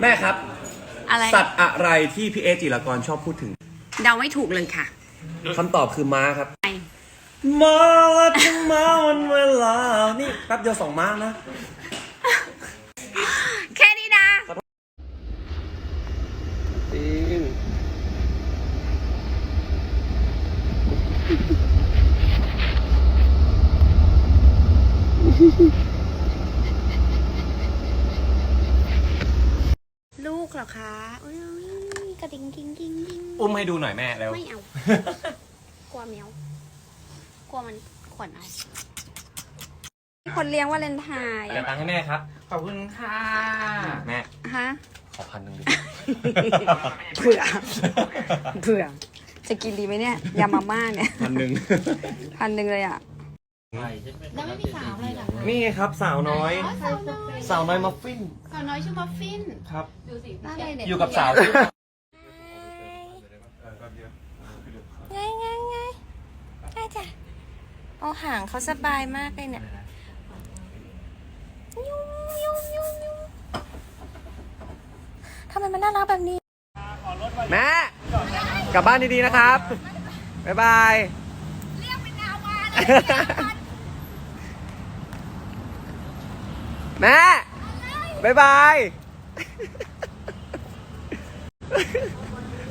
แม่ครับ อะไรสัตว์อะไรที่พี่เอจิรากรชอบพูดถึงเดาไม่ถูกเลยค่ะคำตอบคือม้าครับไปมาแล้วถึงมาวันเวลา นี่แป๊บเดียวสองม้านะ แค่นี้นะจริง ลูกเหรอคะอุ้ยกระดิ่งกิ้งกิ้งกิ้งอุ้มให้ดูหน่อยแม่แล้ว ไม่เอา กลัวแมว กลัวมันขวนเอา คนเลี้ยงวาเลนไทน์แต่ตังค์ให้แม่ครับ ขอบคุณค่ะ แม่ ฮะขอพันหนึ่งดิเผื่อเผื่อจะกินดีไหมเนี่ยยามาม่าเนี่ย พันหนึ่งพันหนึ่งเลยอะ แล้วไม่มีสาวเลยเหรอคะนี่ไงครับสาวน้อยอ๋อสาวน้อยสาวน้อยมัฟฟินสาวน้อยชื่อมัฟฟินครับดูสิหน้าเลยเนี่ยอยู่กับสาวง่ายง่ายง่ายง่ายจ้ะเอาหางเขาสบายมากเลยเนี่ยยุ่งยุ่งยุ่งยุ่งทำไมมันน่ารักแบบนี้ แม่กลับบ้านดีๆนะครับ บ๊ายบาย เรียกเป็นนาวา แม่บ๊ายบาย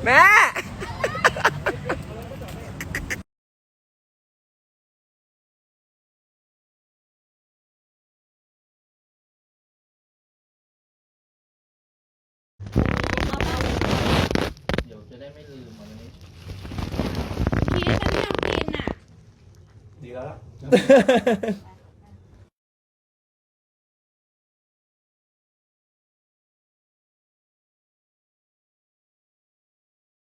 แม่เดี๋ยวจะได้ไม่ลืมวันนี้พีทมันไม่ยอมกินอะ ดีแล้ว